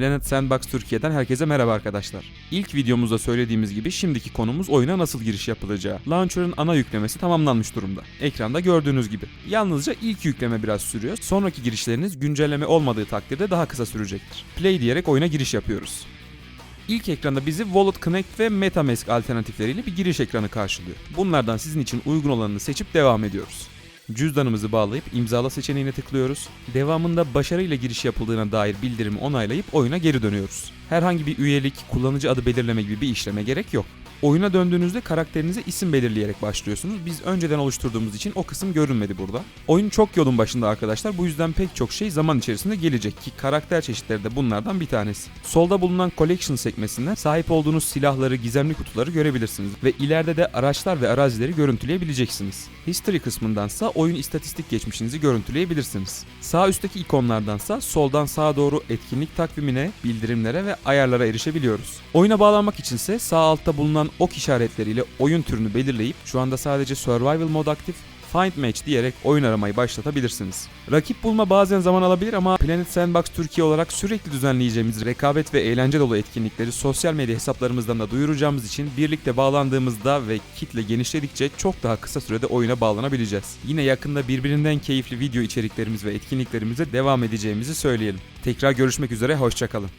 Planet Sandbox Türkiye'den herkese merhaba arkadaşlar. İlk videomuzda söylediğimiz gibi şimdiki konumuz oyuna nasıl giriş yapılacağı. Launcher'ın ana yüklemesi tamamlanmış durumda. Ekranda gördüğünüz gibi. Yalnızca ilk yükleme biraz sürüyor. Sonraki girişleriniz güncelleme olmadığı takdirde daha kısa sürecektir. Play diyerek oyuna giriş yapıyoruz. İlk ekranda bizi Wallet Connect ve MetaMask alternatifleriyle bir giriş ekranı karşılıyor. Bunlardan sizin için uygun olanını seçip devam ediyoruz. Cüzdanımızı bağlayıp imzala seçeneğine tıklıyoruz. Devamında başarıyla giriş yapıldığına dair bildirimi onaylayıp oyuna geri dönüyoruz. Herhangi bir üyelik, kullanıcı adı belirleme gibi bir işleme gerek yok. Oyuna döndüğünüzde karakterinize isim belirleyerek başlıyorsunuz. Biz önceden oluşturduğumuz için o kısım görünmedi burada. Oyun çok yolun başında arkadaşlar. Bu yüzden pek çok şey zaman içerisinde gelecek ki karakter çeşitleri de bunlardan bir tanesi. Solda bulunan Collection sekmesinden sahip olduğunuz silahları, gizemli kutuları görebilirsiniz ve ileride de araçlar ve arazileri görüntüleyebileceksiniz. History kısmındansa oyun istatistik geçmişinizi görüntüleyebilirsiniz. Sağ üstteki ikonlardansa soldan sağa doğru etkinlik takvimine, bildirimlere ve ayarlara erişebiliyoruz. Oyuna bağlanmak içinse sağ altta bulunan ok işaretleriyle oyun türünü belirleyip şu anda sadece Survival mod aktif Find Match diyerek oyun aramayı başlatabilirsiniz. Rakip bulma bazen zaman alabilir ama Planet Sandbox Türkiye olarak sürekli düzenleyeceğimiz rekabet ve eğlence dolu etkinlikleri sosyal medya hesaplarımızdan da duyuracağımız için birlikte bağlandığımızda ve kitle genişledikçe çok daha kısa sürede oyuna bağlanabileceğiz. Yine yakında birbirinden keyifli video içeriklerimiz ve etkinliklerimize devam edeceğimizi söyleyelim. Tekrar görüşmek üzere, hoşçakalın.